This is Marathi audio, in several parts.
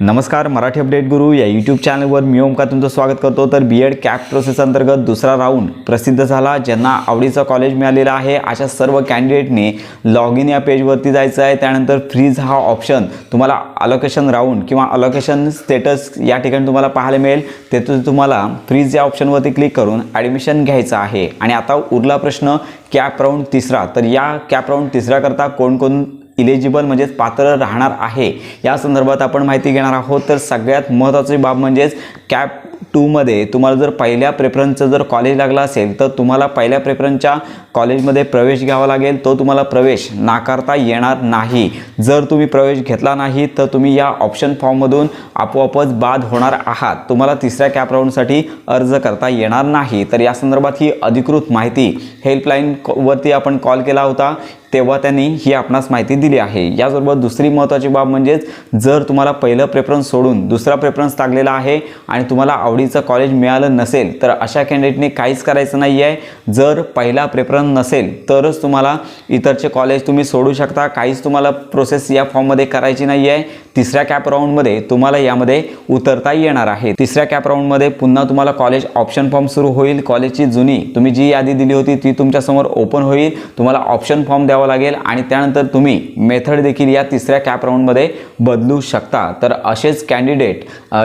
नमस्कार मराठी अपडेट गुरु या यूट्यूब चॅनलवर मी ओमका तुमचं स्वागत करतो. तर बी एड कॅप प्रोसेस अंतर्गत दुसरा राऊंड प्रसिद्ध झाला ज्यांना आवडीचं कॉलेज मिळालेलं आहे. अशा सर्व कॅन्डिडेटने लॉग इन या पेजवरती जायचं आहे. त्यानंतर फ्रीज हा ऑप्शन तुम्हाला अलोकेशन राऊंड किंवा अलोकेशन स्टेटस या ठिकाणी तुम्हाला पाहायला मिळेल. तेथून तुम्हाला फ्रीज या ऑप्शनवरती क्लिक करून ॲडमिशन घ्यायचं आहे. आणि आता उरला प्रश्न कॅप राऊंड तिसरा. तर या कॅप राऊंड तिसऱ्याकरता कोण कोण इलिजिबल म्हणजेच पात्र राहणार आहे. या संदर्भात आपण माहिती घेणार आहोत तर सगळ्यात महत्त्वाची बाब म्हणजेच कॅप टूमध्ये तुम्हाला जर पहिल्या प्रेफरन्सचं जर कॉलेज लागला असेल तर तुम्हाला पहिल्या प्रेफरन्सच्या कॉलेजमध्ये प्रवेश घ्यावा लागेल. तो तुम्हाला प्रवेश नाकारता येणार नाही. जर तुम्ही प्रवेश घेतला नाही तर तुम्ही या ऑप्शन फॉर्ममधून आपोआपच बाद होणार आहात. तुम्हाला तिसऱ्या कॅप राऊंडसाठी अर्ज करता येणार नाही. तर या संदर्भात ही अधिकृत माहिती हेल्पलाईन वरती आपण कॉल केला होता. तेव्हा त्यांनी ही आपणास माहिती दिली आहे. याचबरोबर दुसरी महत्त्वाची बाब म्हणजेच जर तुम्हाला पहिलं प्रेफरन्स सोडून दुसरा प्रेफरन्स लागलेला आहे आणि तुम्हाला आवडीचं कॉलेज मिळालं नसेल तर अशा कॅन्डिडेटने काहीच करायचं नाही आहे जर पहिला प्रेफरन्स नसेल तरच तुम्हाला इतरचे कॉलेज तुम्ही सोडू शकता. काहीच तुम्हाला प्रोसेस या फॉर्ममध्ये करायची नाही आहे तिसऱ्या कॅप राऊंडमध्ये तुम्हाला यामध्ये उतरता येणार आहे. तिसऱ्या कॅप राऊंडमध्ये पुन्हा तुम्हाला कॉलेज ऑप्शन फॉर्म सुरू होईल. कॉलेजची जुनी तुम्ही जी यादी दिली होती ती तुमच्यासमोर ओपन होईल. तुम्हाला ऑप्शन फॉर्म द्यावा लागेल आणि त्यानंतर तुम्ही मेथड देखील या तिसऱ्या कॅप राऊंडमध्ये बदलू शकता. तर असेच कॅन्डिडेट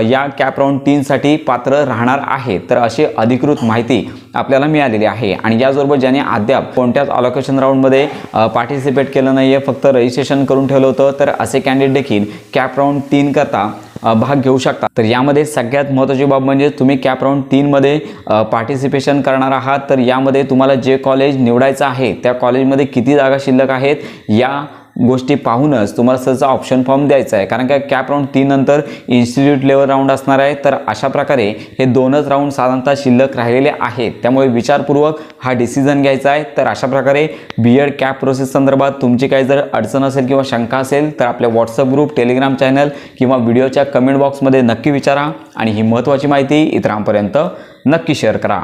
या कॅप राऊंड तीनसाठी पात्र राहणार आहे. तर अशी अधिकृत माहिती आपल्याला मिळालेली आहे. आणि याचबरोबर ज्याने अद्याप कोणत्याच अलोकेशन राऊंडमध्ये पार्टिसिपेट केलं नाही आहे फक्त रजिस्ट्रेशन करून ठेवलं होतं तर असे कॅन्डिडेट देखील कॅप राऊंड तीन करता भाग घेऊ शकता. तर यामध्ये सगळ्यात महत्त्वाची बाब म्हणजे तुम्ही कॅप राऊंड तीनमध्ये पार्टिसिपेशन करणार आहात. तर यामध्ये तुम्हाला जे कॉलेज निवडायचं आहे त्या कॉलेजमध्ये किती जागा शिल्लक आहेत या गोष्टी पाहूनच तुम्हाला सहसा ऑप्शन फॉर्म द्यायचा आहे. कारण काय कॅप राऊंड तीन नंतर इन्स्टिट्यूट लेवल राऊंड असणार आहे. तर अशा प्रकारे हे दोनच राऊंड साधारणतः शिल्लक राहिलेले आहेत. त्यामुळे विचारपूर्वक हा डिसिजन घ्यायचा आहे. तर अशा प्रकारे बी एड कॅप प्रोसेस संदर्भात तुमची काही जर अडचण असेल किंवा शंका असेल तर आपल्या व्हॉट्सअप ग्रुप टेलिग्राम चॅनल किंवा व्हिडिओच्या कमेंट बॉक्समध्ये नक्की विचारा. आणि ही महत्त्वाची माहिती इतरांपर्यंत नक्की शेअर करा.